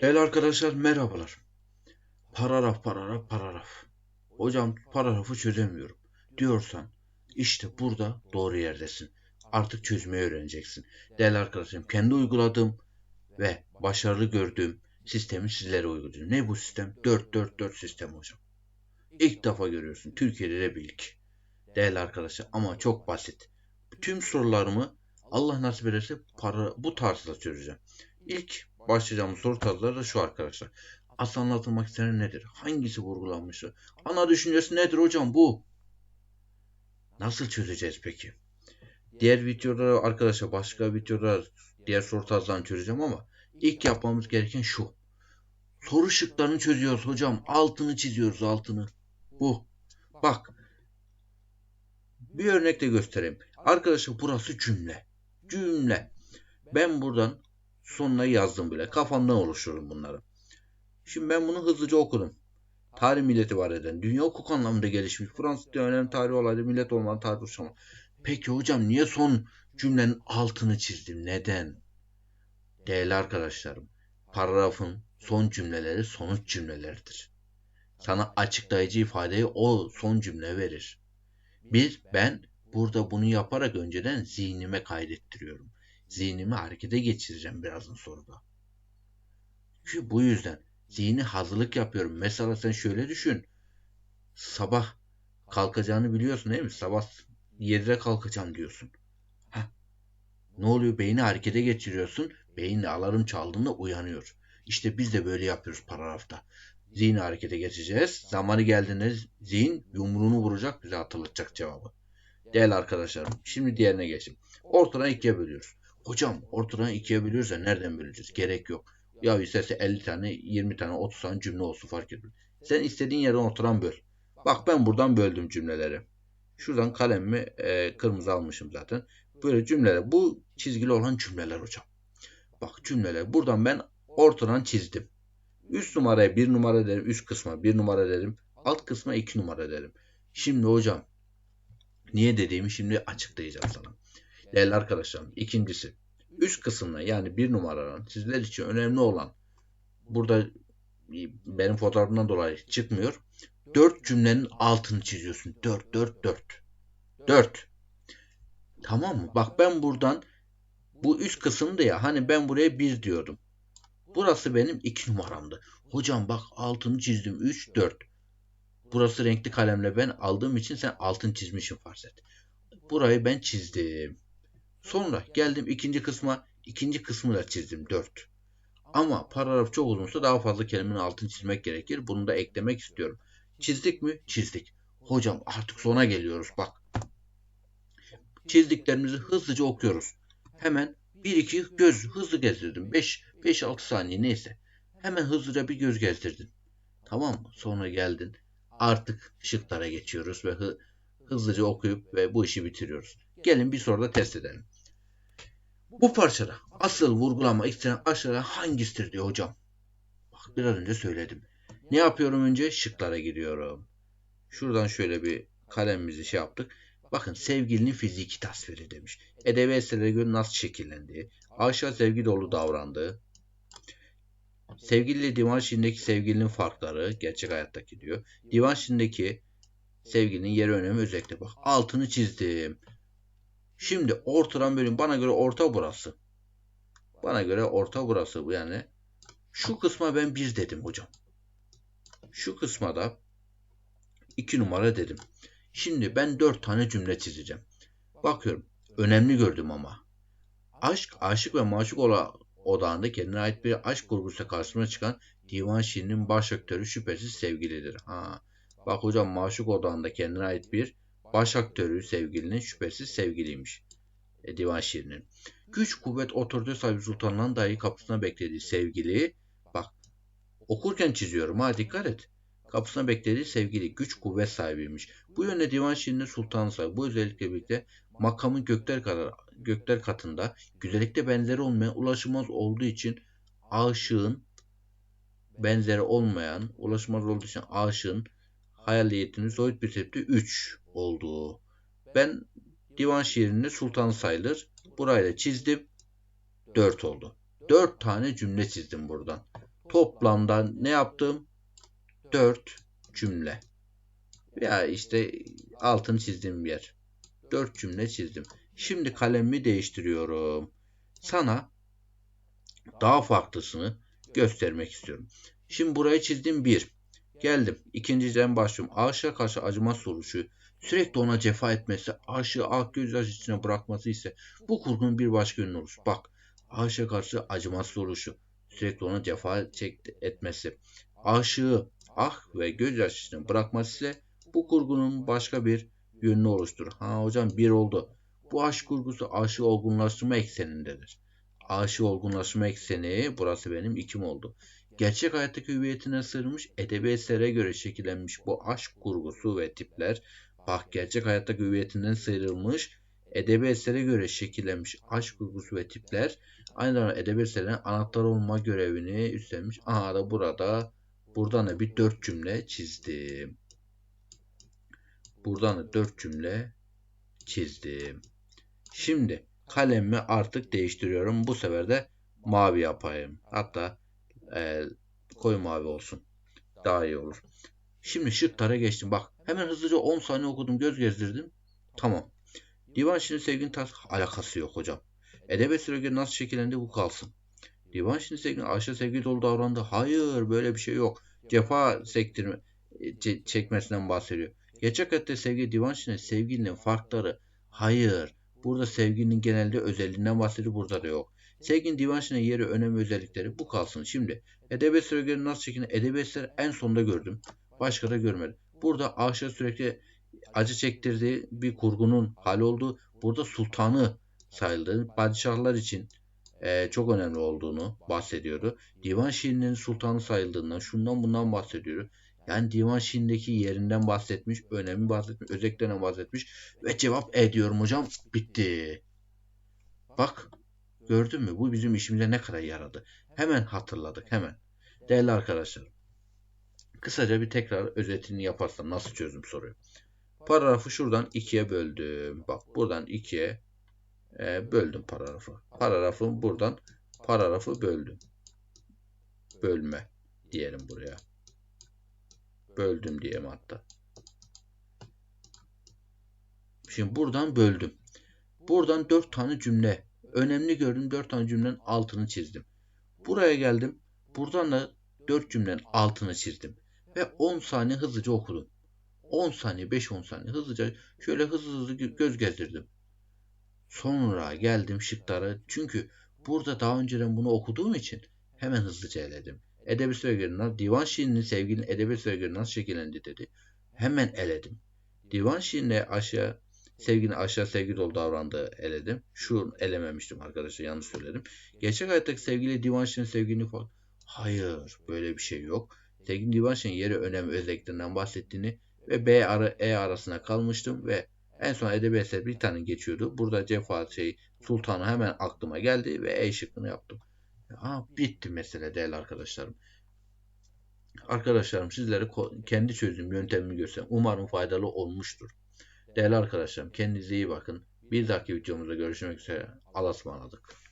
Değerli arkadaşlar merhabalar. Paragraf paragraf paragraf. Hocam paragrafı çözemiyorum diyorsan işte burada doğru yerdesin. Artık çözmeyi öğreneceksin. Değerli arkadaşlarım kendi uyguladığım ve başarılı gördüğüm sistemi sizlere uyguluyorum. Ne bu sistem? 4-4-4 sistem hocam. İlk defa görüyorsun. Türkiye'de de bir ilk. Değerli arkadaşlar ama çok basit. Tüm sorularımı Allah nasip ederse para, bu tarzda çözeceğim. İlk başlayacağımız soru tarzları da şu arkadaşlar. Asıl anlatılmak istenen nedir? Hangisi vurgulanmıştır? Ana düşüncesi nedir hocam bu? Nasıl çözeceğiz peki? Diğer videoda arkadaşlar başka videoda diğer soru tarzlarını çözeceğim ama ilk yapmamız gereken şu. Soru şıklarını çözüyoruz hocam. Altını çiziyoruz altını. Bu. Bak. Bir örnek de göstereyim. Arkadaşlar burası cümle. Cümle. Ben buradan sonuna yazdım bile. Kafamdan oluştururum bunları. Şimdi ben bunu hızlıca okudum. Tarih milleti var eden. Dünya hukuk anlamında gelişmiş. Fransız önemli tarih olaydı. Millet olmadan tarih oluşamaz. Peki hocam niye son cümlenin altını çizdim? Neden? Değerli arkadaşlarım, paragrafın son cümleleri sonuç cümleleridir. Sana açıklayıcı ifadeyi o son cümle verir. Bir, ben burada bunu yaparak önceden zihnime kaydettiriyorum. Zihnimi harekete geçireceğim birazdan soruda. Çünkü bu yüzden zihni hazırlık yapıyorum. Mesela sen şöyle düşün. Sabah kalkacağını biliyorsun değil mi? Sabah 7'de kalkacağım diyorsun. Heh. Ne oluyor? Beyni harekete geçiriyorsun. Beyin alarm çaldığında uyanıyor. İşte biz de böyle yapıyoruz paragrafta. Zihni harekete geçeceğiz. Zamanı geldiğinde zihin yumruğunu vuracak bize hatırlatacak cevabı. Değerli arkadaşlarım şimdi diğerine geçelim. Ortadan ikiye bölüyoruz. Hocam ortadan ikiye bölüyoruz ya nereden böleceğiz? Gerek yok. Ya isterse 50 tane, 20 tane, 30 tane cümle olsun fark etmez. Sen istediğin yerden ortadan böl. Bak ben buradan böldüm cümleleri. Şuradan kalemimi e, kırmızı almışım zaten. Böyle cümleler. Bu çizgili olan cümleler hocam. Bak cümleler. Buradan ben ortadan çizdim. Üst numaraya bir numara derim. Üst kısma bir numara derim. Alt kısma iki numara derim. Şimdi hocam niye dediğimi şimdi açıklayacağım sana. Değerli arkadaşlarım. ikincisi üst kısımda yani bir numaradan sizler için önemli olan burada benim fotoğrafımdan dolayı çıkmıyor. Dört cümlenin altını çiziyorsun. Dört, dört, dört. Dört. Tamam mı? Bak ben buradan bu üst kısımda ya hani ben buraya bir diyordum. Burası benim iki numaramdı. Hocam bak altını çizdim. Üç, dört. Burası renkli kalemle ben aldığım için sen altın çizmişsin farz et. Burayı ben çizdim. Sonra geldim ikinci kısma. ikinci kısmı da çizdim 4. Ama paragraf çok uzunsa daha fazla kelimenin altını çizmek gerekir. Bunu da eklemek istiyorum. Çizdik mi? Çizdik. Hocam artık sona geliyoruz bak. Çizdiklerimizi hızlıca okuyoruz. Hemen 1-2 göz hızlı gezdirdim. 5-6 saniye neyse. Hemen hızlıca bir göz gezdirdin. Tamam mı? Sonra geldin. Artık şıklara geçiyoruz ve hı hızlıca okuyup ve bu işi bitiriyoruz. Gelin bir soruda test edelim. Bu parçada asıl vurgulama istenen aşağıda hangisidir diyor hocam. Bak biraz önce söyledim. Ne yapıyorum önce? Şıklara gidiyorum. Şuradan şöyle bir kalemimizi şey yaptık. Bakın sevgilinin fiziki tasviri demiş. Edebi eserlere göre nasıl şekillendiği. Aşağı sevgi dolu davrandığı. Sevgiliyle divan şiirindeki sevgilinin farkları. Gerçek hayattaki diyor. Divan şiirindeki sevgilinin yeri önemi özellikle bak. Altını çizdim. Şimdi ortadan bölüm bana göre orta burası. Bana göre orta burası bu yani. Şu kısma ben 1 dedim hocam. Şu kısma da 2 numara dedim. Şimdi ben 4 tane cümle çizeceğim. Bakıyorum. Önemli gördüm ama. Aşk, aşık ve maşuk olan odağında kendine ait bir aşk kurgusuyla karşısına çıkan divan şiirinin baş aktörü şüphesiz sevgilidir. Ha. Bak hocam maşuk odağında kendine ait bir baş aktörü sevgilinin şüphesiz sevgiliymiş. E, divan şiirinin. Güç, kuvvet, otorite sahibi sultanların dahi kapısına beklediği sevgili. Bak okurken çiziyorum ha dikkat et. Kapısına beklediği sevgili güç kuvvet sahibiymiş. Bu yönde divan şiirinde sultan sahibi. Bu özellikle birlikte makamın gökler kadar gökler katında güzellikte benzeri olmayan ulaşılmaz olduğu için aşığın benzeri olmayan ulaşılmaz olduğu için aşığın hayaliyetinin soyut bir tepki 3 olduğu. Ben divan şiirinde sultan sayılır. Burayı da çizdim. 4 oldu. 4 tane cümle çizdim buradan. Toplamda ne yaptım? 4 cümle. Ya işte altını çizdiğim yer. 4 cümle çizdim. Şimdi kalemimi değiştiriyorum. Sana daha farklısını göstermek istiyorum. Şimdi burayı çizdim 1. Geldim. İkinciden başlıyorum. Aşağı karşı acıma soruşu sürekli ona cefa etmesi, aşığı ak gözyaşı içine bırakması ise bu kurgunun bir başka yönü olur. Bak, aşığa karşı acımasız oluşu, sürekli ona cefa çek etmesi, aşığı ah ve gözyaşı içine bırakması ise bu kurgunun başka bir yönünü oluşturur. Ha hocam bir oldu. Bu aşk kurgusu aşı olgunlaştırma eksenindedir. Aşı olgunlaştırma ekseni burası benim ikim oldu. Gerçek hayattaki hüviyetine sığınmış edebi esere göre şekillenmiş bu aşk kurgusu ve tipler Bak gerçek hayattaki hüviyetinden sıyrılmış, edebi esere göre şekillenmiş aşk kurgusu ve tipler aynı zamanda edebi eserlerin anahtar olma görevini üstlenmiş. Aha da burada buradan da bir dört cümle çizdim. Buradan da dört cümle çizdim. Şimdi kalemimi artık değiştiriyorum. Bu sefer de mavi yapayım. Hatta e, koyu mavi olsun. Daha iyi olur. Şimdi şıklara geçtim. Bak hemen hızlıca 10 saniye okudum. Göz gezdirdim. Tamam. Divan şimdi sevginin tas alakası yok hocam. Edebiyat sürekli nasıl şekillendi bu kalsın. Divan şimdi sevginin Ayşe sevgi dolu davrandı. Hayır böyle bir şey yok. Cefa sektirme e, çekmesinden bahsediyor. Gerçek hayatta sevgi divan şimdi sevgilinin farkları. Hayır. Burada sevginin genelde özelliğinden bahsediyor. Burada da yok. Sevginin divan şimdi yeri, önemli özellikleri bu kalsın. Şimdi edebiyat sürekli nasıl şekilde edebiyatları en sonda gördüm. Başka da görmedim. Burada aşağı sürekli acı çektirdiği bir kurgunun hal olduğu, burada sultanı sayıldığı, padişahlar için e, çok önemli olduğunu bahsediyordu. Divan şiirinin sultanı sayıldığından, şundan bundan bahsediyor. Yani divan şiirindeki yerinden bahsetmiş, önemli bahsetmiş, özelliklerinden bahsetmiş ve cevap ediyorum hocam. Bitti. Bak gördün mü bu bizim işimize ne kadar yaradı. Hemen hatırladık hemen. Değerli arkadaşlar Kısaca bir tekrar özetini yaparsam nasıl çözüm soruyor. Paragrafı şuradan ikiye böldüm. Bak buradan ikiye e, böldüm paragrafı. Paragrafı buradan paragrafı böldüm. Bölme diyelim buraya. Böldüm diyelim hatta. Şimdi buradan böldüm. Buradan dört tane cümle. Önemli gördüm dört tane cümlenin altını çizdim. Buraya geldim. Buradan da dört cümlenin altını çizdim ve 10 saniye hızlıca okudum. 10 saniye 5-10 saniye hızlıca şöyle hızlı hızlı göz gezdirdim. Sonra geldim şıklara çünkü burada daha önceden bunu okuduğum için hemen hızlıca eledim. Edebi söylerini, divan şiirinin sevgilinin edebi söylerini nasıl şekillendi dedi. Hemen eledim. Divan şiirinde aşağı sevginin aşağı sevgi dolu davrandığı eledim. Şu elememiştim arkadaşlar yanlış söyledim. Gerçek hayattaki sevgili divan şiirinin sevgilini falan. Hayır böyle bir şey yok. Tekin Divanşin yeri önemli özelliklerinden bahsettiğini ve B arı E arasına kalmıştım ve en son edebi eser bir tane geçiyordu. Burada cefa şey sultanı hemen aklıma geldi ve E şıkkını yaptım. Aa, bitti mesele değerli arkadaşlarım. Arkadaşlarım sizlere kendi çözüm yöntemimi göstereyim. Umarım faydalı olmuştur. Değerli arkadaşlarım kendinize iyi bakın. Bir dahaki videomuzda görüşmek üzere. Allah'a ısmarladık.